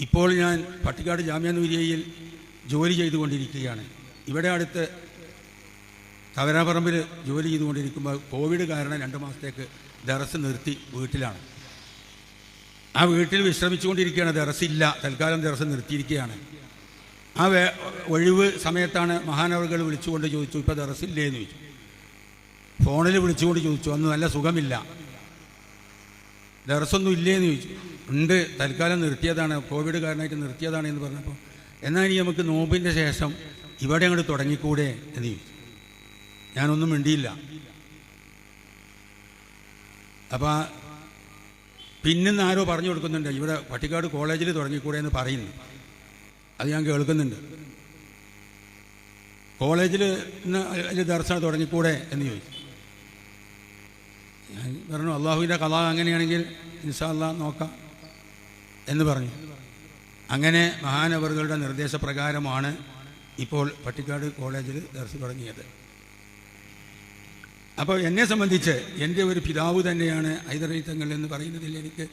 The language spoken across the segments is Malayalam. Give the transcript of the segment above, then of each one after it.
ഇപ്പോൾ ഞാൻ പട്ടിക്കാട് ജാമ്യ നൂരിയയിൽ ജോലി ചെയ്തുകൊണ്ടിരിക്കുകയാണ്. ഇവിടെ അടുത്ത് തവരാപറമ്പിൽ ജോലി ചെയ്തുകൊണ്ടിരിക്കുമ്പോൾ കോവിഡ് കാരണം രണ്ട് മാസത്തേക്ക് ദറസ് നിർത്തി വീട്ടിലാണ്. ആ വീട്ടിൽ വിശ്രമിച്ചുകൊണ്ടിരിക്കുകയാണ്. ദറസില്ല തൽക്കാലം ദറസ് നിർത്തിയിരിക്കുകയാണ്. ആ വേ ഒഴിവ് സമയത്താണ് മഹാനവറുകൾ വിളിച്ചുകൊണ്ട് ചോദിച്ചു ഇപ്പോൾ ദറസില്ലേ എന്ന് ചോദിച്ചു. ഫോണിൽ വിളിച്ചുകൊണ്ട് ചോദിച്ചു അന്ന് നല്ല സുഖമില്ല. ദറസൊന്നും ഇല്ലേന്ന്? ചോദിച്ചു. ഉണ്ട്. തൽക്കാലം നിർത്തിയതാണ്. കോവിഡ് കാരണമായിട്ട് നിർത്തിയതാണ് എന്ന് പറഞ്ഞപ്പോൾ എന്നാൽ ഇനി നമുക്ക് നോമ്പിന്റെ ശേഷം ഇവിടെ അങ്ങോട്ട് തുടങ്ങിക്കൂടെ? എന്ന് ചോദിച്ചു. ഞാനൊന്നും മിണ്ടിയില്ല. അപ്പോൾ പിന്നെന്ന് ആരോ പറഞ്ഞു കൊടുക്കുന്നുണ്ട്. ഇവിടെ പട്ടിക്കാട് കോളേജിൽ തുടങ്ങിക്കൂടെ എന്ന് പറയുന്നു. അത് ഞാൻ കേൾക്കുന്നുണ്ട്. കോളേജിൽ അതിൽ ദർശനം തുടങ്ങിക്കൂടെ എന്ന് ചോദിച്ചു. ഞാൻ പറഞ്ഞു അള്ളാഹുവിന്റെ കഥ അങ്ങനെയാണെങ്കിൽ ഇൻഷാല്ല നോക്കാം. എന്ന് പറഞ്ഞു. അങ്ങനെ മഹാനവറുകളുടെ നിർദ്ദേശപ്രകാരമാണ് ഇപ്പോൾ പട്ടിക്കാട് കോളേജിൽ ദർശനം തുടങ്ങിയത്. അപ്പോൾ എന്നെ സംബന്ധിച്ച് എന്റെ ഒരു പിതാവ് തന്നെയാണ് ഹൈദരലി തങ്ങൾ എന്ന് പറയുന്നതിൽ എനിക്ക്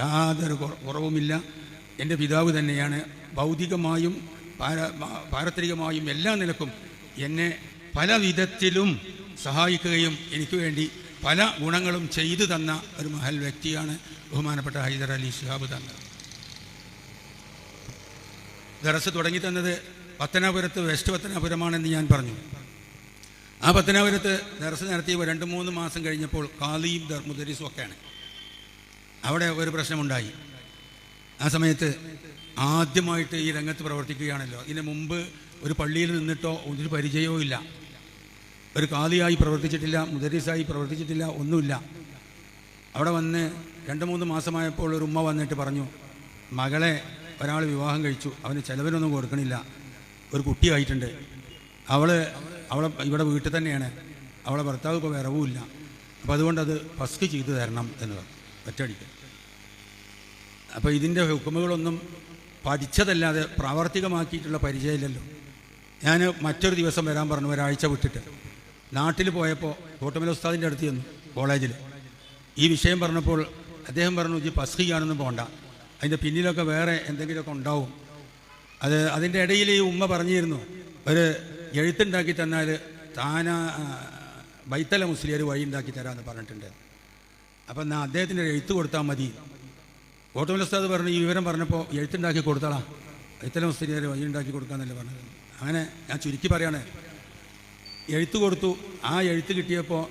യാതൊരു കുറവുമില്ല. എന്റെ പിതാവ് തന്നെയാണ് ഭൗതികമായും പാരത്രികമായും എല്ലാ നിലക്കും എന്നെ പല വിധത്തിലും സഹായിക്കുകയും എനിക്ക് വേണ്ടി പല ഗുണങ്ങളും ചെയ്തു തന്ന ഒരു മഹൽ വ്യക്തിയാണ് ബഹുമാനപ്പെട്ട ഹൈദർ അലി ഷിഹാബ് തങ്ങൾ ദറസ് തുടങ്ങി തന്നത് പത്തനാപുരത്ത് വെസ്റ്റ് പത്തനാപുരമാണെന്ന് ഞാൻ പറഞ്ഞു. ആ പത്തനാപുരത്ത് ദർസ് നടത്തിയ രണ്ട് മൂന്ന് മാസം കഴിഞ്ഞപ്പോൾ കാലിയും ധർമ്മുദരീസും മുദരിസും ഒക്കെയാണ്. അവിടെ ഒരു പ്രശ്നമുണ്ടായി. ആ സമയത്ത് ആദ്യമായിട്ട് ഈ രംഗത്ത് പ്രവർത്തിക്കുകയാണല്ലോ. ഇതിന് മുമ്പ് ഒരു പള്ളിയിൽ നിന്നിട്ടോ ഒരു പരിചയവും ഇല്ല. ഒരു കാലിയായി പ്രവർത്തിച്ചിട്ടില്ല മുദരീസായി പ്രവർത്തിച്ചിട്ടില്ല ഒന്നുമില്ല. അവിടെ വന്ന് രണ്ട് മൂന്ന് മാസമായപ്പോൾ ഒരു ഉമ്മ വന്നിട്ട് പറഞ്ഞു മകളെ ഒരാൾ വിവാഹം കഴിച്ചു. അവന് ചിലവിനൊന്നും കൊടുക്കണില്ല. ഒരു കുട്ടിയായിട്ടുണ്ട്. അവൾ അവളെ ഇവിടെ വീട്ടിൽ തന്നെയാണ്. അവളെ ഭർത്താവ് ഇപ്പോൾ വിറവുമില്ല അതുകൊണ്ട് അത് ഫസ്റ്റ് ചെയ്തു തരണം എന്ന് പറഞ്ഞു. ഒറ്റയടിക്ക്. അപ്പോൾ ഇതിന്റെ ഹുക്കുമുകളൊന്നും പഠിച്ചതല്ലാതെ പ്രാവർത്തികമാക്കിയിട്ടുള്ള പരിചയമില്ലല്ലോ. ഞാൻ മറ്റൊരു ദിവസം വരാൻ പറഞ്ഞു ഒരാഴ്ച വിട്ടിട്ട്. നാട്ടിൽ പോയപ്പോൾ കോട്ടമല ഉസ്താദിന്റെ അടുത്ത് ചെന്നു കോളേജിൽ ഈ വിഷയം പറഞ്ഞപ്പോൾ അദ്ദേഹം പറഞ്ഞു ഇത് പസ്ഹിയാണെന്ന് പോണ്ട. അതിന്റെ പിന്നിലൊക്കെ വേറെ എന്തെങ്കിലുമൊക്കെ ഉണ്ടാവും. അത് അതിന്റെ ഇടയിൽ ഈ ഉമ്മ പറഞ്ഞിരുന്നു ഒരു എഴുത്തുണ്ടാക്കി തന്നാൽ താന ബൈത്തല മുസ്ലിയർ വഴി ഉണ്ടാക്കി തരാമെന്ന് പറഞ്ഞിട്ടുണ്ട്. അപ്പം എന്നാൽ അദ്ദേഹത്തിന്റെ എഴുത്ത് കൊടുത്താൽ മതി. ഓട്ടോമൽ ഉസ്താദ് പറഞ്ഞു ഈ വിവരം പറഞ്ഞപ്പോൾ എഴുത്തുണ്ടാക്കി കൊടുത്താളാ. ബൈത്തല മുസ്ലിയർ വഴി ഉണ്ടാക്കി കൊടുക്കാമെന്നല്ലേ പറഞ്ഞത്. അങ്ങനെ ഞാൻ ചുരുക്കി പറയാണ്. എഴുത്ത് കൊടുത്തു. ആ എഴുത്ത് കിട്ടിയപ്പോൾ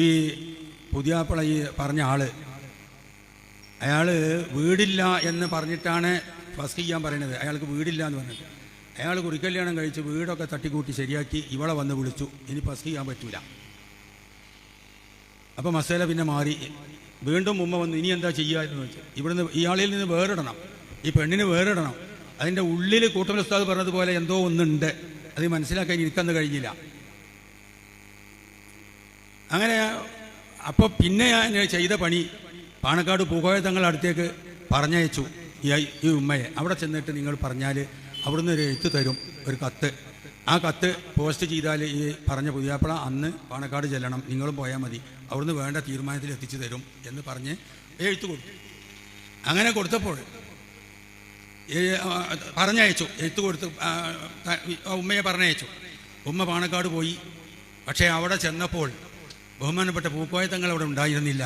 ഈ പുതിയാപ്പിള ഈ പറഞ്ഞ ആൾ അയാൾ വീടില്ല എന്ന് പറഞ്ഞിട്ടാണ് ഫസ്റ്റ് ചെയ്യാൻ പറയുന്നത് അയാൾക്ക് വീടില്ല എന്ന് പറഞ്ഞത് അയാൾ കുറിക്കല്യാണം കഴിച്ച് വീടൊക്കെ തട്ടിക്കൂട്ടി ശരിയാക്കി ഇവളെ വന്ന് വിളിച്ചു. ഇനി ഫസ്റ്റ് ചെയ്യാൻ പറ്റൂല. അപ്പോൾ മസേല പിന്നെ മാറി. വീണ്ടും ഉമ്മ വന്നു ഇനി എന്താ ചെയ്യുക എന്ന് വെച്ചാൽ ഇവിടുന്ന് ഇയാളിൽ നിന്ന് വേറിടണം. ഈ പെണ്ണിന് വേറിടണം. അതിന്റെ ഉള്ളിൽ കൂട്ടമുസ്താദ് പറഞ്ഞതുപോലെ എന്തോ ഒന്നുണ്ട്. അത് മനസ്സിലാക്കാൻ എനിക്കന്ന് കഴിഞ്ഞില്ല. അങ്ങനെ അപ്പോൾ പിന്നെ ഞാൻ ചെയ്ത പണി പാണക്കാട് പൂക്കോയ തങ്ങൾ അടുത്തേക്ക് പറഞ്ഞയച്ചു ഈ ഉമ്മയെ. അവിടെ ചെന്നിട്ട് നിങ്ങൾ പറഞ്ഞാൽ അവിടുന്ന് ഒരു എഴുത്ത് തരും ഒരു കത്ത്. ആ കത്ത് പോസ്റ്റ് ചെയ്താൽ ഈ പറഞ്ഞ പുതിയാപ്പിള അന്ന് പാണക്കാട് ചെല്ലണം നിങ്ങളും പോയാൽ മതി. അവിടുന്ന് വേണ്ട തീരുമാനത്തിൽ എത്തിച്ചു തരും എന്ന് പറഞ്ഞ് എഴുത്ത് കൊടുത്തു. അങ്ങനെ കൊടുത്തപ്പോൾ പറഞ്ഞയച്ചു എഴുത്ത് കൊടുത്ത് ഉമ്മയെ പറഞ്ഞയച്ചു. ഉമ്മ പാണക്കാട് പോയി. പക്ഷേ അവിടെ ചെന്നപ്പോൾ ബഹുമാനപ്പെട്ട പൂക്കോയത്തങ്ങൾ അവിടെ ഉണ്ടായിരുന്നില്ല.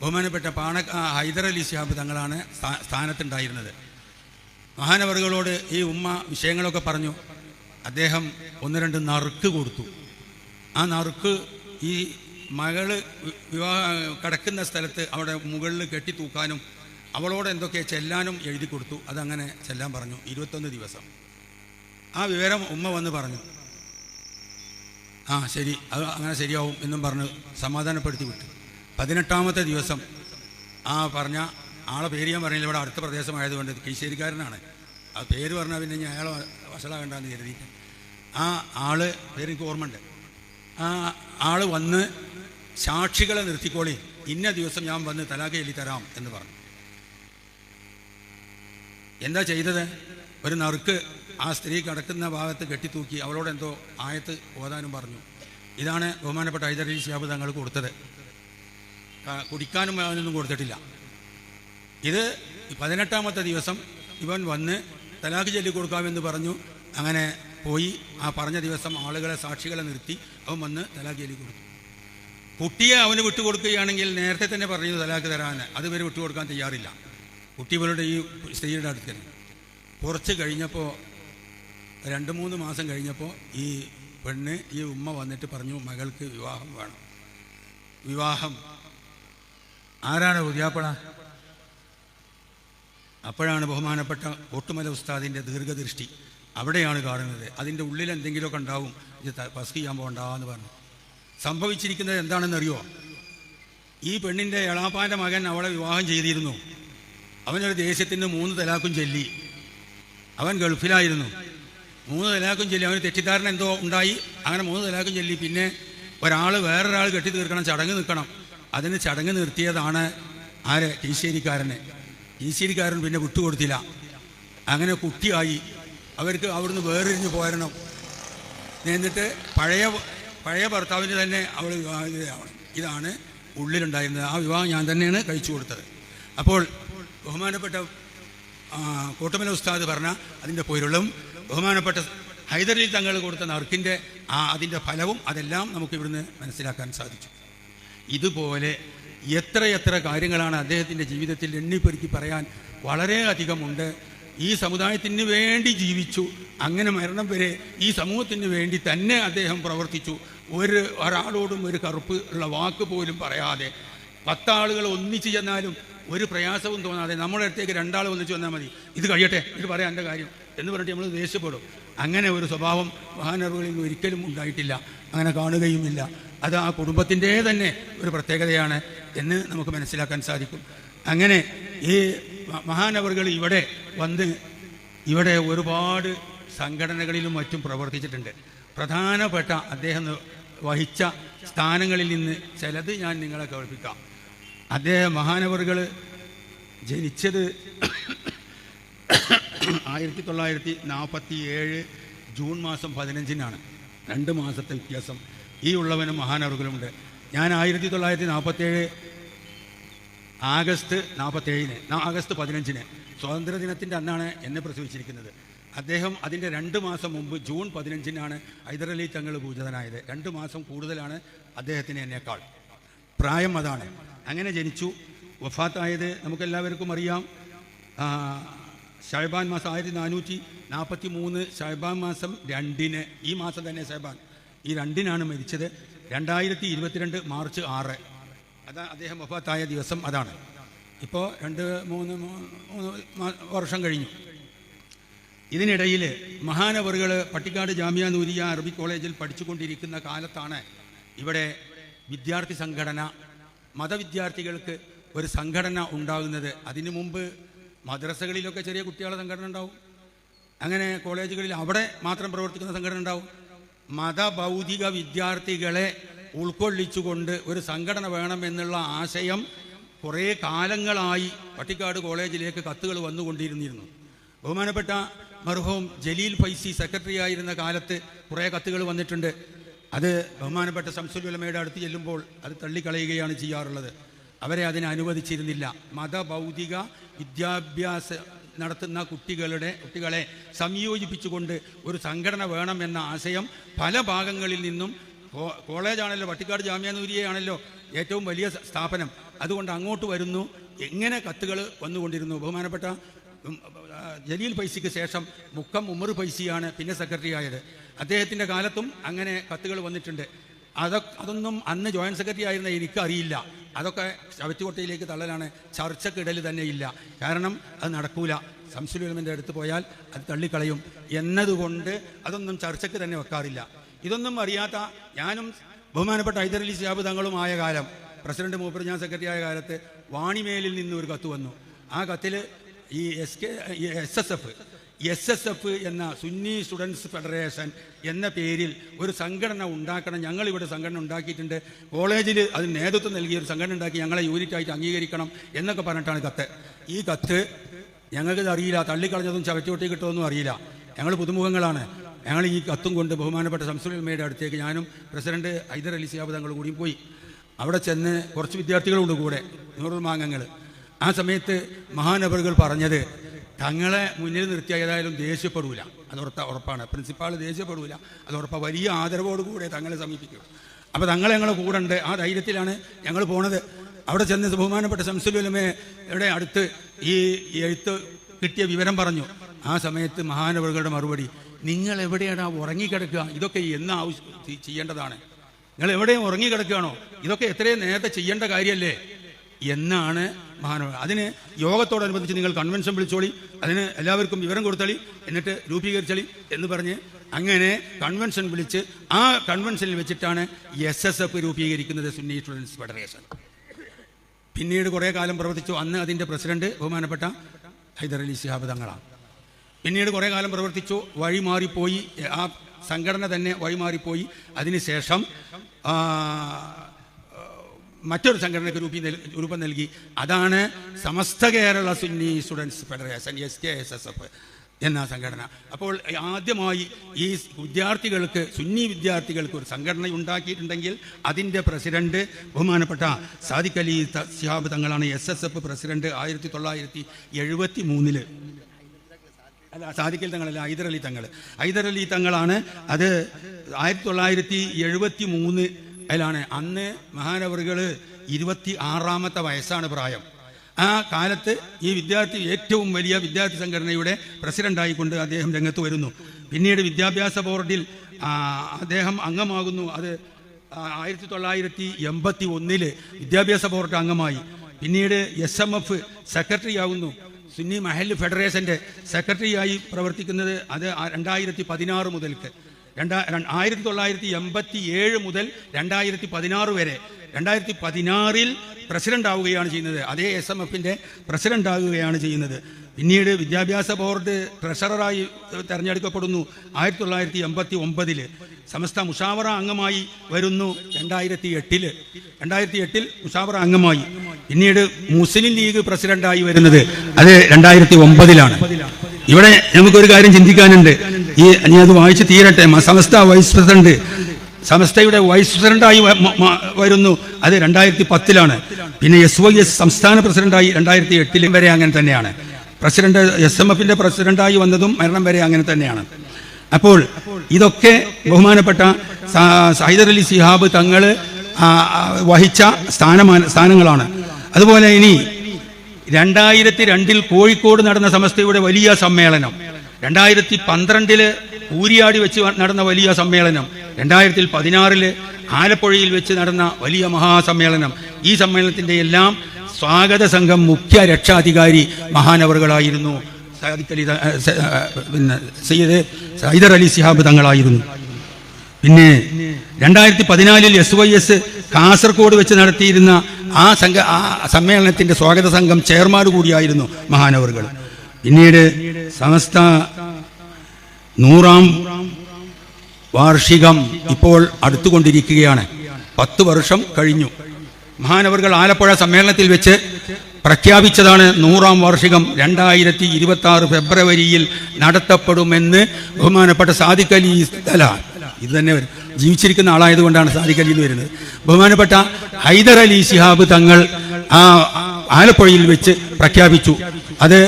ബഹുമാനപ്പെട്ട പാണ ഹൈദരലി ശിഹാബ് തങ്ങളാണ് സ്ഥാ- സ്ഥാനത്തുണ്ടായിരുന്നത്. മഹാനവറുകളോട് ഈ ഉമ്മ വിഷയങ്ങളൊക്കെ പറഞ്ഞു. അദ്ദേഹം ഒന്ന് രണ്ട് നറുക്ക് കൊടുത്തു. ആ നറുക്ക് ഈ മകൾ വിവാഹ കിടക്കുന്ന സ്ഥലത്ത് അവിടെ മുകളിൽ കെട്ടിത്തൂക്കാനും അവളോട് എന്തൊക്കെ ചെല്ലാനും എഴുതി കൊടുത്തു. അതങ്ങനെ ചെല്ലാൻ പറഞ്ഞു. ഇരുപത്തൊന്ന് ദിവസം. ആ വിവരം ഉമ്മ വന്ന് പറഞ്ഞു. ആ ശരി. അത് അങ്ങനെ ശരിയാവും എന്നും പറഞ്ഞ് സമാധാനപ്പെടുത്തി വിട്ടു. പതിനെട്ടാമത്തെ ദിവസം. ആ പറഞ്ഞ ആളെ പേര് ഞാൻ പറഞ്ഞില്ല. ഇവിടെ അടുത്ത പ്രദേശമായതുകൊണ്ട് കീശ്ശേരിക്കാരനാണ് ആ പേര് പറഞ്ഞാൽ പിന്നെ ഞാൻ അയാളെ വഷളാകണ്ടെന്ന് കരുതിയിട്ട് ആ ആൾ പേര് എനിക്ക് ഓർമ്മയുണ്ട്. ആ ആൾ വന്ന് സാക്ഷികളെ നിർത്തിക്കോളി. ഇന്ന ദിവസം ഞാൻ വന്ന് തലാഖ് എല്ലി തരാം എന്ന് പറഞ്ഞു. എന്താ ചെയ്തത്? ഒരു നറുക്ക് ആ സ്ത്രീ കിടക്കുന്ന ഭാഗത്ത് കെട്ടിത്തൂക്കി അവളോട് എന്തോ ആയത്ത് ഓതാനും പറഞ്ഞു. ഇതാണ് ബഹുമാനപ്പെട്ട ഹൈദരലി ശിഹാബ് തങ്ങൾ കൊടുത്തത്. കുടിക്കാനും അവനൊന്നും കൊടുത്തിട്ടില്ല. ഇത് പതിനെട്ടാമത്തെ ദിവസം ഇവൻ വന്ന് തലാഖ് ചൊല്ലി കൊടുക്കാമെന്ന് പറഞ്ഞു. അങ്ങനെ പോയി. ആ പറഞ്ഞ ദിവസം ആളുകളെ സാക്ഷികളെ നിർത്തി. അവൻ വന്ന് തലാഖ് ചൊല്ലി കൊടുത്തു. കുട്ടിയെ അവന് വിട്ടുകൊടുക്കുകയാണെങ്കിൽ നേരത്തെ തന്നെ പറഞ്ഞു തലാഖ് തരാൻ. അതുവരെ വിട്ടുകൊടുക്കാൻ തയ്യാറില്ല. കുട്ടി ഇവരുടെ ഈ സ്ത്രീയുടെ അടുത്ത് തന്നെ. കുറച്ച് കഴിഞ്ഞപ്പോൾ രണ്ട് മൂന്ന് മാസം കഴിഞ്ഞപ്പോൾ ഈ പെണ്ണ് ഈ ഉമ്മ വന്നിട്ട് പറഞ്ഞു മകൾക്ക് വിവാഹം വേണം. വിവാഹം ആരാണ് പുതിയാപ്പള അപ്പോഴാണ് ബഹുമാനപ്പെട്ട ഓട്ടുമല ഉസ്താദിന്റെ ദീർഘദൃഷ്ടി. അവിടെയാണ് കാണുന്നത്. അതിന്റെ ഉള്ളിൽ എന്തെങ്കിലുമൊക്കെ ഉണ്ടാവും. ഇത് പസ്ക് ചെയ്യാൻ പോകണ്ടെന്ന് പറഞ്ഞു. സംഭവിച്ചിരിക്കുന്നത് എന്താണെന്നറിയോ? ഈ പെണ്ണിന്റെ എളാപ്പാന്റെ മകൻ അവളെ വിവാഹം ചെയ്തിരുന്നു. അവനൊരു ദേശത്തിന് മൂന്ന് തലാക്കും ചൊല്ലി. അവൻ ഗൾഫിലായിരുന്നു. മൂന്ന് തലാക്കും ചൊല്ലി. അവന് തെറ്റിദ്ധാരണ എന്തോ ഉണ്ടായി. അങ്ങനെ മൂന്ന് തലാക്കും ചൊല്ലി. പിന്നെ ഒരാൾ വേറൊരാൾ കെട്ടി തീർക്കണം ചടങ്ങ് നിൽക്കണം. അതിന് ചടങ്ങ് നിർത്തിയതാണ് ആര്? കീശ്ശേരിക്കാരനെ കീശ്ശേരിക്കാരൻ പിന്നെ വിട്ടുകൊടുത്തില്ല. അങ്ങനെ കുട്ടിയായി. അവർക്ക് അവിടുന്ന് വേറിരിഞ്ഞ് പോരണം. എന്നിട്ട് പഴയ പഴയ ഭർത്താവിന് തന്നെ അവൾ വിവാഹിതയാവണം ഇതാണ് ഉള്ളിലുണ്ടായിരുന്നത്. ആ വിവാഹം ഞാൻ തന്നെയാണ് കഴിച്ചു കൊടുത്തത്. അപ്പോൾ ബഹുമാനപ്പെട്ട കൂട്ടമല ഉസ്താദ് പറഞ്ഞ അതിന്റെ പൊരുളും ബഹുമാനപ്പെട്ട ഹൈദരലി തങ്ങൾ കൊടുത്ത നറുക്കിന്റെ ആ അതിന്റെ ഫലവും അതെല്ലാം നമുക്ക് ഇവിടുന്ന് മനസ്സിലാക്കാൻ സാധിച്ചു. ഇതുപോലെ എത്രയെത്ര കാര്യങ്ങളാണ് അദ്ദേഹത്തിന്റെ ജീവിതത്തിൽ എണ്ണിപ്പെരുക്കി പറയാൻ വളരെയധികമുണ്ട്. ഈ സമുദായത്തിന് വേണ്ടി ജീവിച്ചു. അങ്ങനെ മരണം വരെ ഈ സമൂഹത്തിന് വേണ്ടി തന്നെ അദ്ദേഹം പ്രവർത്തിച്ചു. ഒരു ഒരാളോടും ഒരു കറുപ്പ് ഉള്ള വാക്ക് പോലും പറയാതെ പത്താളുകൾ ഒന്നിച്ചു ചെന്നാലും ഒരു പ്രയാസവും തോന്നാതെ നമ്മുടെ അടുത്തേക്ക് രണ്ടാൾ ഒന്നിച്ചു വന്നാൽ മതി. ഇത് കഴിയട്ടെ ഇത് പറയാം എന്റെ കാര്യം എന്ന് പറഞ്ഞിട്ട് നമ്മൾ ദേഷ്യപ്പെടും. അങ്ങനെ ഒരു സ്വഭാവം മഹാനറുകളിൽ ഒരിക്കലും ഉണ്ടായിട്ടില്ല. അങ്ങനെ കാണുകയുമില്ല. അത് ആ കുടുംബത്തിന്റെ തന്നെ ഒരു പ്രത്യേകതയാണ് എന്ന് നമുക്ക് മനസ്സിലാക്കാൻ സാധിക്കും. അങ്ങനെ ഈ മഹാനവറുകൾ ഇവിടെ വന്ന് ഇവിടെ ഒരുപാട് സംഘടനകളിലും മറ്റും പ്രവർത്തിച്ചിട്ടുണ്ട്. പ്രധാനപ്പെട്ട അദ്ദേഹം വഹിച്ച സ്ഥാനങ്ങളിൽ നിന്ന് ചിലത് ഞാൻ നിങ്ങളെ കേൾപ്പിക്കാം. അദ്ദേഹം മഹാനവറുകൾ ജനിച്ചത് ആയിരത്തി തൊള്ളായിരത്തി നാൽപ്പത്തി ഏഴ് ജൂൺ മാസം പതിനഞ്ചിനാണ്. രണ്ട് മാസത്തെ വ്യത്യാസം. ഈ ഉള്ളവനും മഹാനവറുകളുമുണ്ട് ഞാൻ ആയിരത്തി തൊള്ളായിരത്തി നാൽപ്പത്തേഴ് ആഗസ്റ്റ് നാൽപ്പത്തേഴിന് ആഗസ്റ്റ് പതിനഞ്ചിന് സ്വാതന്ത്ര്യദിനത്തിന്റെ അന്നാണ് എന്നെ പ്രസവിച്ചിരിക്കുന്നത്. അദ്ദേഹം അതിന്റെ രണ്ട് മാസം മുമ്പ് ജൂൺ പതിനഞ്ചിനാണ് ഹൈദരലി തങ്ങൾ പൂജിതനായത്. രണ്ട് മാസം കൂടുതലാണ് അദ്ദേഹത്തിന് എന്നേക്കാൾ. പ്രായം അതാണ്. അങ്ങനെ ജനിച്ചു. വഫാത്തായത് നമുക്കെല്ലാവർക്കും അറിയാം. ഷഹബാൻ മാസം ആയിരത്തി നാനൂറ്റി നാൽപ്പത്തി മൂന്ന് ഷഹബാൻ മാസം രണ്ടിന് ഈ മാസം തന്നെ ഷഹബാൻ ഈ രണ്ടിനാണ് മരിച്ചത്. രണ്ടായിരത്തി ഇരുപത്തിരണ്ട് മാർച്ച് ആറ്. അതാ അദ്ദേഹം വഫാത്തായ ദിവസം അതാണ്. ഇപ്പോൾ രണ്ട് മൂന്ന് മൂന്ന് വർഷം കഴിഞ്ഞു. ഇതിനിടയിൽ മഹാനവറുകൾ പട്ടിക്കാട് ജാമ്യ നൂരിയ അറബി കോളേജിൽ പഠിച്ചുകൊണ്ടിരിക്കുന്ന കാലത്താണ് ഇവിടെ വിദ്യാർത്ഥി സംഘടന മതവിദ്യാർത്ഥികൾക്ക് ഒരു സംഘടന ഉണ്ടാകുന്നത്. അതിനു മുമ്പ് മദ്രസകളിലൊക്കെ ചെറിയ കുട്ടികളുടെ സംഘടന ഉണ്ടാവും. അങ്ങനെ കോളേജുകളിൽ അവിടെ മാത്രം പ്രവർത്തിക്കുന്ന സംഘടന ഉണ്ടാവും. മതഭൗതിക വിദ്യാർത്ഥികളെ ഉൾക്കൊള്ളിച്ചുകൊണ്ട് ഒരു സംഘടന വേണമെന്നുള്ള ആശയം കുറേ കാലങ്ങളായി പട്ടിക്കാട് കോളേജിലേക്ക് കത്തുകൾ വന്നുകൊണ്ടിരുന്നിരുന്നു. ബഹുമാനപ്പെട്ട മർഹോം ജലീൽ ഫൈസി സെക്രട്ടറി ആയിരുന്ന കാലത്ത് കുറേ കത്തുകൾ വന്നിട്ടുണ്ട്. അത് ബഹുമാനപ്പെട്ട സംസുലുലമയുടെ അടുത്ത് ചെല്ലുമ്പോൾ അത് തള്ളിക്കളയുകയാണ് ചെയ്യാറുള്ളത്. അവരെ അതിനെ അനുവദിച്ചിരുന്നില്ല. മതഭൗതിക വിദ്യാഭ്യാസ നടത്തുന്ന കുട്ടികളുടെ കുട്ടികളെ സംയോജിപ്പിച്ചുകൊണ്ട് ഒരു സംഘടന വേണം എന്ന ആശയം പല ഭാഗങ്ങളിൽ നിന്നും കോളേജാണല്ലോ വട്ടിക്കാട് ജാമ്യാനൂരിയാണല്ലോ ഏറ്റവും വലിയ സ്ഥാപനം. അതുകൊണ്ട് അങ്ങോട്ട് വരുന്നു. എങ്ങനെ കത്തുകൾ വന്നുകൊണ്ടിരുന്നു? ബഹുമാനപ്പെട്ട ജലീൽ പൈസയ്ക്ക് ശേഷം മുക്കം ഉമർ പൈസയാണ് പിന്നെ സെക്രട്ടറി ആയത് അദ്ദേഹത്തിന്റെ കാലത്തും അങ്ങനെ കത്തുകൾ വന്നിട്ടുണ്ട്. അതൊക്കെ അതൊന്നും അന്ന് ജോയിന്റ് സെക്രട്ടറി ആയിരുന്ന എനിക്കറിയില്ല. അതൊക്കെ ചവറ്റുകൊട്ടയിലേക്ക് തള്ളലാണ്. ചർച്ചക്കിടൽ തന്നെ ഇല്ല. കാരണം അത് നടക്കൂല. സംസുലുലമിന്റെ അടുത്ത് പോയാൽ അത് തള്ളിക്കളയും. എന്നതുകൊണ്ട് അതൊന്നും ചർച്ചയ്ക്ക് തന്നെ വെക്കാറില്ല. ഇതൊന്നും അറിയാത്ത ഞാനും ബഹുമാനപ്പെട്ട ഹൈദരലി ശിഹാബ് തങ്ങളുമായ കാലം പ്രസിഡന്റ് മൂപ്പർ ഞാൻ സെക്രട്ടറി ആയ കാലത്ത് വാണിമേലിൽ നിന്ന് ഒരു കത്ത് വന്നു. ആ കത്തിൽ ഈ S K S S F S S F എന്ന സുന്നി സ്റ്റുഡൻസ് ഫെഡറേഷൻ എന്ന പേരിൽ ഒരു സംഘടന ഉണ്ടാക്കണം. ഞങ്ങളിവിടെ സംഘടന ഉണ്ടാക്കിയിട്ടുണ്ട്. കോളേജിൽ അതിന് നേതൃത്വം നൽകിയ ഒരു സംഘടന ഉണ്ടാക്കി ഞങ്ങളെ യൂണിറ്റായിട്ട് അംഗീകരിക്കണം എന്നൊക്കെ പറഞ്ഞിട്ടാണ് കത്ത്. ഈ കത്ത് ഞങ്ങൾക്കിത് അറിയില്ല. തള്ളിക്കളഞ്ഞതും ചവറ്റോട്ടി കിട്ടുമെന്നും അറിയില്ല. ഞങ്ങൾ പുതുമുഖങ്ങളാണ്. ഞങ്ങൾ ഈ കത്തും കൊണ്ട് ബഹുമാനപ്പെട്ട സംസ്ഥാനമയുടെ അടുത്തേക്ക് ഞാനും പ്രസിഡന്റ് ഹൈദർ അലി സിയാബ് തങ്ങൾ കൂടിയും പോയി. അവിടെ ചെന്ന് കുറച്ച് വിദ്യാർത്ഥികളുണ്ട് കൂടെ നൂറ് മാങ്ങങ്ങൾ ആ സമയത്ത് മഹാനവറുകൾ പറഞ്ഞത് തങ്ങളെ മുന്നിൽ നിർത്തിയായാലും ദേഷ്യപ്പെടൂല. അത് ഉറപ്പ ഉറപ്പാണ്. പ്രിൻസിപ്പാൾ ദേഷ്യപ്പെടൂല. അത് ഉറപ്പാണ് വലിയ ആദരവോട് കൂടെ തങ്ങളെ സമീപിക്കും. അപ്പോൾ തങ്ങളെ ഞങ്ങളെ കൂടെ ഉണ്ട് ആ ധൈര്യത്തിലാണ് ഞങ്ങൾ പോണത്. അവിടെ ചെന്ന് ബഹുമാനപ്പെട്ട ശംസുലുലമയുടെ അടുത്ത് ഈ എഴുത്ത് കിട്ടിയ വിവരം പറഞ്ഞു. ആ സമയത്ത് മഹാനവറുകളുടെ മറുപടി നിങ്ങൾ എവിടെയാണ് ഉറങ്ങിക്കിടക്കുക? ഇതൊക്കെ എന്ന് ആവശ്യം ചെയ്യേണ്ടതാണ്. നിങ്ങൾ എവിടെയും ഉറങ്ങിക്കിടക്കുകയാണോ? ഇതൊക്കെ എത്രയും നേരത്തെ ചെയ്യേണ്ട കാര്യമല്ലേ എന്നാണ് മഹാനവർ അതിന് യോഗത്തോടനുബന്ധിച്ച് നിങ്ങൾ കൺവെൻഷൻ വിളിച്ചോളി അതിന് എല്ലാവർക്കും വിവരം കൊടുത്തളി എന്നിട്ട് രൂപീകരിച്ചളി എന്ന് പറഞ്ഞ് അങ്ങനെ കൺവെൻഷൻ വിളിച്ച് ആ കൺവെൻഷനിൽ വെച്ചിട്ടാണ് എസ് എസ് എഫ് രൂപീകരിക്കുന്നത് സുന്നി സ്റ്റുഡൻസ് ഫെഡറേഷൻ പിന്നീട് കുറേ കാലം പ്രവർത്തിച്ചു. അന്ന് അതിന്റെ പ്രസിഡന്റ് ബഹുമാനപ്പെട്ട ഹൈദർ അലി തങ്ങളാണ്. പിന്നീട് കുറേ കാലം പ്രവർത്തിച്ചു. വഴി മാറിപ്പോയി ആ സംഘടന തന്നെ വഴിമാറിപ്പോയി. അതിനുശേഷം മറ്റൊരു സംഘടനയ്ക്ക് രൂപീ രൂപം നൽകി. അതാണ് Samastha Kerala Sunni students federation S K S S F എന്ന സംഘടന. അപ്പോൾ ആദ്യമായി ഈ വിദ്യാർത്ഥികൾക്ക് സുന്നി വിദ്യാർത്ഥികൾക്ക് ഒരു സംഘടന ഉണ്ടാക്കിയിട്ടുണ്ടെങ്കിൽ അതിന്റെ പ്രസിഡന്റ് ബഹുമാനപ്പെട്ട സാദിഖ് അലി സിഹാബ് തങ്ങളാണ് എസ് എസ് എഫ് പ്രസിഡന്റ് ആയിരത്തി തൊള്ളായിരത്തി എഴുപത്തി മൂന്നിൽ അല്ല സാദിക്കൽ തങ്ങളല്ല ഹൈദർ അലി തങ്ങൾ. ഹൈദർ അലി തങ്ങളാണ് അത് ആയിരത്തി തൊള്ളായിരത്തി എഴുപത്തി മൂന്ന് അതിലാണ് അന്ന് മഹാനവറുകൾ ഇരുപത്തി ആറാമത്തെ വയസ്സാണ് പ്രായം. ആ കാലത്ത് ഈ വിദ്യാർത്ഥി ഏറ്റവും വലിയ വിദ്യാർത്ഥി സംഘടനയുടെ പ്രസിഡന്റായിക്കൊണ്ട് അദ്ദേഹം രംഗത്ത് വരുന്നു. പിന്നീട് വിദ്യാഭ്യാസ ബോർഡിൽ അദ്ദേഹം അംഗമാകുന്നു. അത് ആയിരത്തി തൊള്ളായിരത്തി എൺപത്തി ഒന്നിൽ വിദ്യാഭ്യാസ ബോർഡ് അംഗമായി. പിന്നീട് എസ് എം എഫ് സെക്രട്ടറി ആകുന്നു സുന്നി മഹൽ ഫെഡറേഷന്റെ സെക്രട്ടറിയായി പ്രവർത്തിക്കുന്നത് അത് രണ്ടായിരത്തി പതിനാറ് മുതൽക്ക്. രണ്ടാ ആയിരത്തി തൊള്ളായിരത്തി എൺപത്തി ഏഴ് മുതൽ രണ്ടായിരത്തി പതിനാറ് വരെ. രണ്ടായിരത്തി പതിനാറിൽ പ്രസിഡന്റ് ആവുകയാണ് ചെയ്യുന്നത്. അതേ എസ് എം എഫിന്റെ പ്രസിഡന്റ് ആകുകയാണ് ചെയ്യുന്നത്. പിന്നീട് വിദ്യാഭ്യാസ ബോർഡ് ട്രഷററായി തെരഞ്ഞെടുക്കപ്പെടുന്നു ആയിരത്തി തൊള്ളായിരത്തി എൺപത്തി ഒമ്പതിൽ സമസ്ത മുഷാവറ അംഗമായി വരുന്നു രണ്ടായിരത്തി എട്ടിൽ രണ്ടായിരത്തി എട്ടിൽ മുഷാവറ അംഗമായി. പിന്നീട് മുസ്ലിം ലീഗ് പ്രസിഡന്റായി വരുന്നത്. അത് രണ്ടായിരത്തി ഒമ്പതിലാണ് ഇവിടെ നമുക്കൊരു കാര്യം ചിന്തിക്കാനുണ്ട്. ഈ ഞാൻ അത് വായിച്ച് തീരട്ടെ. Samastha vice president. സമസ്തയുടെ വൈസ് പ്രസിഡന്റായി വരുന്നു. അത് രണ്ടായിരത്തി പത്തിലാണ് പിന്നെ എസ് വൈ എസ് സംസ്ഥാന പ്രസിഡന്റായി രണ്ടായിരത്തി എട്ടിലും വരെ അങ്ങനെ തന്നെയാണ്. പ്രസിഡന്റ് എസ് എം എഫിന്റെ പ്രസിഡന്റായി വന്നതും മരണം വരെ അങ്ങനെ തന്നെയാണ്. അപ്പോൾ ഇതൊക്കെ ബഹുമാനപ്പെട്ട സ- ഹൈദർ അലി സിഹാബ് തങ്ങൾ വഹിച്ച സ്ഥാനമാണ് സ്ഥാനങ്ങളാണ്. അതുപോലെ ഇനി രണ്ടായിരത്തി രണ്ടിൽ കോഴിക്കോട് നടന്ന സമസ്തയുടെ വലിയ സമ്മേളനം. രണ്ടായിരത്തി പന്ത്രണ്ടിൽ ഊരിയാടി വെച്ച് നടന്ന വലിയ സമ്മേളനം. രണ്ടായിരത്തി പതിനാറിൽ ആലപ്പുഴയിൽ വെച്ച് നടന്ന വലിയ മഹാസമ്മേളനം. ഈ സമ്മേളനത്തിന്റെ എല്ലാം സ്വാഗത സംഘം മുഖ്യ രക്ഷാധികാരി മഹാനവറുകളായിരുന്നു. പിന്നെ സയ്യദ് സൈദർ അലി സിഹാബ് തങ്ങളായിരുന്നു. പിന്നെ രണ്ടായിരത്തി പതിനാലിൽ എസ് വൈ എസ് കാസർഗോഡ് വെച്ച് നടത്തിയിരുന്ന ആ സംഘ ആ സമ്മേളനത്തിന്റെ സ്വാഗത സംഘം ചെയർമാൻ കൂടിയായിരുന്നു മഹാനവറുകൾ. പിന്നീട് സമസ്ത നൂറാം വാർഷികം ഇപ്പോൾ അടുത്തുകൊണ്ടിരിക്കുകയാണ്. പത്ത് വർഷം കഴിഞ്ഞു. മഹാനവറുകൾ ആലപ്പുഴ സമ്മേളനത്തിൽ വെച്ച് പ്രഖ്യാപിച്ചതാണ് നൂറാം വാർഷികം രണ്ടായിരത്തി ഇരുപത്തി ആറ് ഫെബ്രുവരിയിൽ നടത്തപ്പെടുമെന്ന് ബഹുമാനപ്പെട്ട സാദിഖ് അലി അല്ല ഇത് തന്നെ. ജീവിച്ചിരിക്കുന്ന ആളായതുകൊണ്ടാണ് സാദിഖ് അലി എന്ന് വരുന്നത്. ബഹുമാനപ്പെട്ട ഹൈദർ അലി ശിഹാബ് തങ്ങൾ ആ ആലപ്പുഴയിൽ വെച്ച് പ്രഖ്യാപിച്ചു. അത്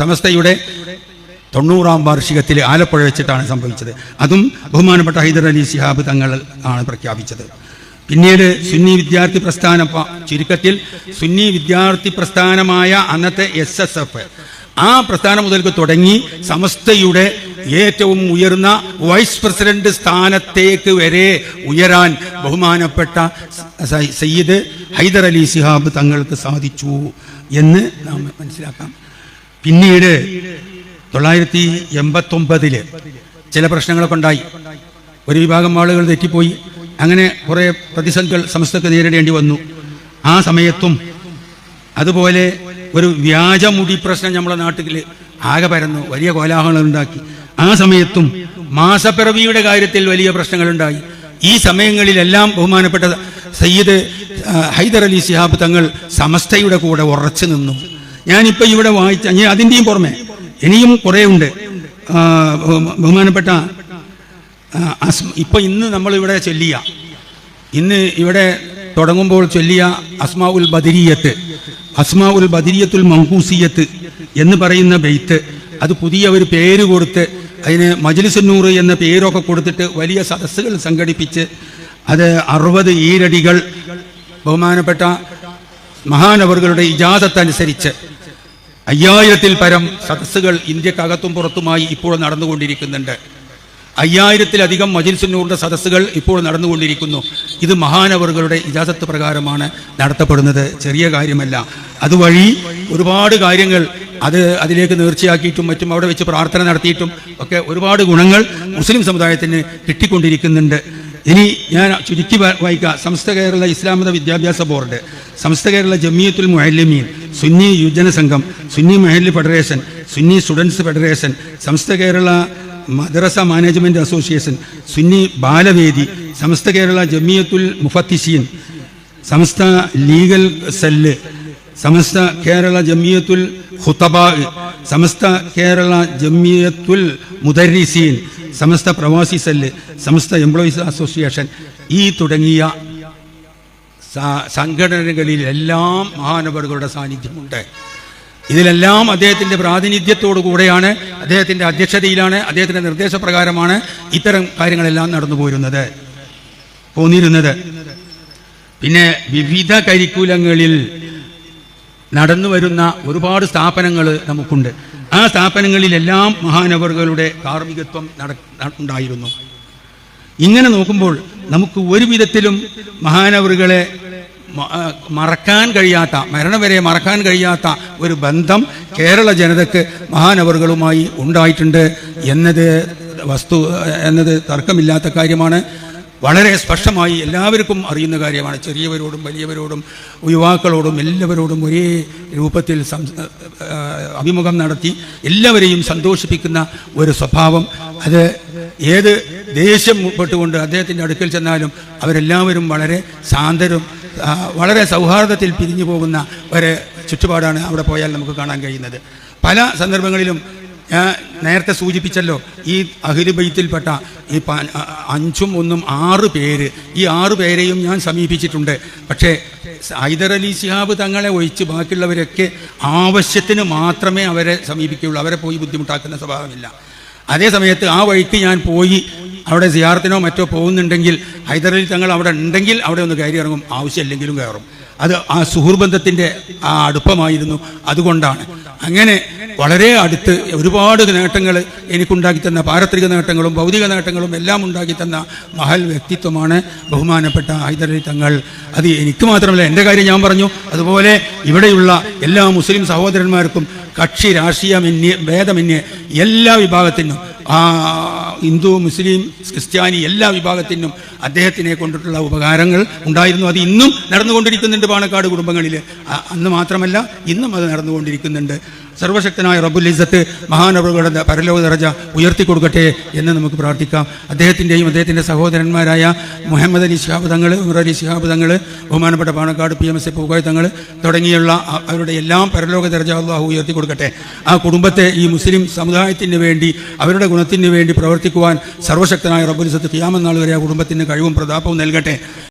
സമസ്തയുടെ തൊണ്ണൂറാം വാർഷികത്തിൽ ആലപ്പുഴ വെച്ചിട്ടാണ് സംഭവിച്ചത്. അതും ബഹുമാനപ്പെട്ട ഹൈദർ അലി ശിഹാബ് തങ്ങൾ ആണ് പ്രഖ്യാപിച്ചത്. പിന്നീട് സുന്നി വിദ്യാർത്ഥി പ്രസ്ഥാനം ചുരുക്കത്തിൽ സുന്നി വിദ്യാർത്ഥി പ്രസ്ഥാനമായ അന്നത്തെ എസ് എസ് എഫ് ആ പ്രസ്ഥാനം മുതൽക്ക് തുടങ്ങി സമസ്തയുടെ ഏറ്റവും ഉയർന്ന വൈസ് പ്രസിഡന്റ് സ്ഥാനത്തേക്ക് വരെ ഉയരാൻ ബഹുമാനപ്പെട്ട സയ്യിദ് ഹൈദർ അലി ശിഹാബ് തങ്ങൾക്ക് സാധിച്ചു എന്ന് നാം മനസ്സിലാക്കാം. പിന്നീട് തൊള്ളായിരത്തി എൺപത്തൊമ്പതിൽ ചില പ്രശ്നങ്ങളൊക്കെ ഉണ്ടായി. ഒരു വിഭാഗം ആളുകൾ തെറ്റിപ്പോയി. അങ്ങനെ കുറേ പ്രതിസന്ധികൾ സമസ്തക്ക് നേരിടേണ്ടി വന്നു. ആ സമയത്തും അതുപോലെ ഒരു വ്യാജമുടി പ്രശ്നം നമ്മുടെ നാട്ടിൽ ആകെ പരന്നു. വലിയ കോലാഹലങ്ങൾ ഉണ്ടാക്കി. ആ സമയത്തും മാസപ്പിറവിയുടെ കാര്യത്തിൽ വലിയ പ്രശ്നങ്ങളുണ്ടായി ഈ സമയങ്ങളിലെല്ലാം ബഹുമാനപ്പെട്ട സയ്യിദ് ഹൈദർ അലി സിഹാബ് തങ്ങൾ സമസ്തയുടെ കൂടെ ഉറച്ചു നിന്നു. ഞാനിപ്പോൾ ഇവിടെ വായിച്ച ഞാൻ അതിന്റെയും പുറമെ ഇനിയും കുറേ ഉണ്ട്. ബഹുമാനപ്പെട്ട ഇപ്പൊ ഇന്ന് നമ്മൾ ഇവിടെ ചൊല്ലിയ ഇന്ന് ഇവിടെ തുടങ്ങുമ്പോൾ ചൊല്ലിയ അസ്മാ ഉൽ ബദിരിയത്ത് അസ്മാ ഉൽ ബദിരിയത്തുൽ മങ്കൂസിയത്ത് എന്ന് പറയുന്ന ബെയ്ത്ത് അത് പുതിയ ഒരു പേര് കൊടുത്ത് അതിന് മജ്ലിസുന്നൂർ എന്ന പേരൊക്കെ കൊടുത്തിട്ട് വലിയ സദസ്സുകൾ സംഘടിപ്പിച്ച് അത് അറുപത് ഈരടികൾ ബഹുമാനപ്പെട്ട മഹാനവറുകളുടെ ഇജാസത്തനുസരിച്ച് അയ്യായിരത്തിൽ പരം സദസ്സുകൾ ഇന്ത്യക്കകത്തും പുറത്തുമായി ഇപ്പോൾ നടന്നുകൊണ്ടിരിക്കുന്നുണ്ട്. അയ്യായിരത്തിലധികം മജിൽസുന്നൂറിന്റെ സദസ്സുകൾ ഇപ്പോൾ നടന്നുകൊണ്ടിരിക്കുന്നു. ഇത് മഹാനവറുകളുടെ ഇജാസത്ത് പ്രകാരമാണ് നടത്തപ്പെടുന്നത്. ചെറിയ കാര്യമല്ല. അതുവഴി ഒരുപാട് കാര്യങ്ങൾ അത് അതിലേക്ക് നേർച്ചയാക്കിയിട്ടും മറ്റും അവിടെ വെച്ച് പ്രാർത്ഥന നടത്തിയിട്ടും ഒക്കെ ഒരുപാട് ഗുണങ്ങൾ മുസ്ലിം സമുദായത്തിന് കിട്ടിക്കൊണ്ടിരിക്കുന്നുണ്ട്. ഇനി ഞാൻ ചുരുക്കി വായിക്കുക Samastha Kerala Islamatha Vidyabhyasa board Samastha Kerala Jamiyyathul Muallimeen Sunni Yuvajana Sangham Sunni Mahalli federation Sunni students federation Samastha Kerala Madrasa management association Sunni Balavedi Samastha Kerala Jamiyyathul Mufathiseen Samastha legal cell Samastha Kerala Jamiyyathul Khutaba Samastha Kerala Jamiyyathul Mudarriseen Samastha Pravasi cell Samastha employees association ഈ തുടങ്ങിയ സംഘടനകളിലെല്ലാം മഹാനവറുകളുടെ സാന്നിധ്യമുണ്ട്. ഇതിലെല്ലാം അദ്ദേഹത്തിന്റെ പ്രാതിനിധ്യത്തോടു കൂടെയാണ് അദ്ദേഹത്തിന്റെ അധ്യക്ഷതയിലാണ് അദ്ദേഹത്തിന്റെ നിർദ്ദേശപ്രകാരമാണ് ഇത്തരം കാര്യങ്ങളെല്ലാം നടന്നു പോരുന്നത് പോന്നിരുന്നത്. പിന്നെ വിവിധ കരിക്കുലങ്ങളിൽ നടന്നു വരുന്ന ഒരുപാട് സ്ഥാപനങ്ങൾ നമുക്കുണ്ട്. ആ സ്ഥാപനങ്ങളിലെല്ലാം മഹാനവറുകളുടെ കാർമ്മികത്വം ഉണ്ടായിരുന്നു. ഇങ്ങനെ നോക്കുമ്പോൾ നമുക്ക് ഒരു വിധത്തിലും മഹാനവറുകളെ മറക്കാൻ കഴിയാത്ത മരണം വരെ മറക്കാൻ കഴിയാത്ത ഒരു ബന്ധം കേരള ജനതയ്ക്ക് മഹാനവറുകളുമായി ഉണ്ടായിട്ടുണ്ട്. എന്നത് വസ്തു എന്നത് തർക്കമില്ലാത്ത കാര്യമാണ്. വളരെ സ്പഷ്ടമായി എല്ലാവർക്കും അറിയുന്ന കാര്യമാണ്. ചെറിയവരോടും വലിയവരോടും യുവാക്കളോടും എല്ലാവരോടും ഒരേ രൂപത്തിൽ അഭിമുഖം നടത്തി എല്ലാവരെയും സന്തോഷിപ്പിക്കുന്ന ഒരു സ്വഭാവം. അത് ഏത് ദേഷ്യം പെട്ടുകൊണ്ട് അദ്ദേഹത്തിന്റെ അടുക്കൽ ചെന്നാലും അവരെല്ലാവരും വളരെ ശാന്തരും വളരെ സൗഹാർദ്ദത്തിൽ പിരിഞ്ഞു പോകുന്ന ഒരു ചുറ്റുപാടാണ് അവിടെ പോയാൽ നമുക്ക് കാണാൻ കഴിയുന്നത്. പല സന്ദർഭങ്ങളിലും ഞാൻ നേരത്തെ സൂചിപ്പിച്ചല്ലോ ഈ അഹിലുബൈത്തിൽപ്പെട്ട ഈ അഞ്ചും ഒന്നും ആറ് പേര് ഈ ആറ് പേരെയും ഞാൻ സമീപിച്ചിട്ടുണ്ട്. പക്ഷേ ഹൈദർ അലി ശിഹാബ് തങ്ങളെ ഒഴിച്ച് ബാക്കിയുള്ളവരൊക്കെ ആവശ്യത്തിന് മാത്രമേ അവരെ സമീപിക്കുകയുള്ളൂ. അവരെ പോയി ബുദ്ധിമുട്ടാക്കുന്ന സ്വഭാവമില്ല. അതേ സമയത്ത് ആ വഴിക്ക് ഞാൻ പോയി അവിടെ സിയാർത്തിനോ മറ്റോ പോകുന്നുണ്ടെങ്കിൽ ഹൈദർ അലി തങ്ങൾ അവിടെ ഉണ്ടെങ്കിൽ അവിടെ ഒന്ന് കയറി ഇറങ്ങും. ആവശ്യമില്ലെങ്കിലും കയറും. അത് ആ സുഹൃബന്ധത്തിന്റെ ആ അടുപ്പമായിരുന്നു. അതുകൊണ്ടാണ്. അങ്ങനെ വളരെ അടുത്ത് ഒരുപാട് നേട്ടങ്ങൾ എനിക്കുണ്ടാക്കി തന്ന പാരത്രിക നേട്ടങ്ങളും ഭൗതിക നേട്ടങ്ങളും എല്ലാം ഉണ്ടാക്കി തന്ന മഹൽ വ്യക്തിത്വമാണ് ബഹുമാനപ്പെട്ട ഹൈദരലി തങ്ങൾ. അത് എനിക്ക് മാത്രമല്ല എന്റെ കാര്യം ഞാൻ പറഞ്ഞു. അതുപോലെ ഇവിടെയുള്ള എല്ലാ മുസ്ലിം സഹോദരന്മാർക്കും കക്ഷി രാഷ്ട്രീയമന്യേ ഭേദമന്യേ എല്ലാ വിഭാഗത്തിനും ഹിന്ദു മുസ്ലിം ക്രിസ്ത്യാനി എല്ലാ വിഭാഗത്തിനും അദ്ദേഹത്തിനെ കൊണ്ടിട്ടുള്ള ഉപകാരങ്ങൾ ഉണ്ടായിരുന്നു. അത് ഇന്നും നടന്നുകൊണ്ടിരിക്കുന്നുണ്ട് പാണക്കാട് കുടുംബങ്ങളിൽ അന്ന് മാത്രമല്ല ഇന്നും അത് നടന്നുകൊണ്ടിരിക്കുന്നുണ്ട്. സർവശക്തനായ റബ്ബുൽ ഇസ്സത്ത് മഹാനവറുകളുടെ പരലോക ദറജ ഉയർത്തി കൊടുക്കട്ടെ എന്ന് നമുക്ക് പ്രാർത്ഥിക്കാം. അദ്ദേഹത്തിന്റെയും അദ്ദേഹത്തിന്റെ സഹോദരന്മാരായ മുഹമ്മദ് അലി ശിഹാബ് തങ്ങൾ ഉമർ അലി ശിഹാബ് തങ്ങൾ ബഹുമാനപ്പെട്ട Panakkad P M S A Pookoya Thangal തുടങ്ങിയുള്ള അവരുടെ എല്ലാം പരലോക ദർജ അള്ളാഹു ഉയർത്തി കൊടുക്കട്ടെ ആ കുടുംബത്തെ ഈ മുസ്ലിം സമുദായത്തിന് വേണ്ടി അവരുടെ ഗുണത്തിന് വേണ്ടി പ്രവർത്തിക്കുവാൻ സർവശക്തനായ റബ്ബുൽ ഇസ്സത്ത് ഖിയാമെന്നാൾ വരെ ആ കുടുംബത്തിന് കഴിവും പ്രതാപവും നൽകട്ടെ.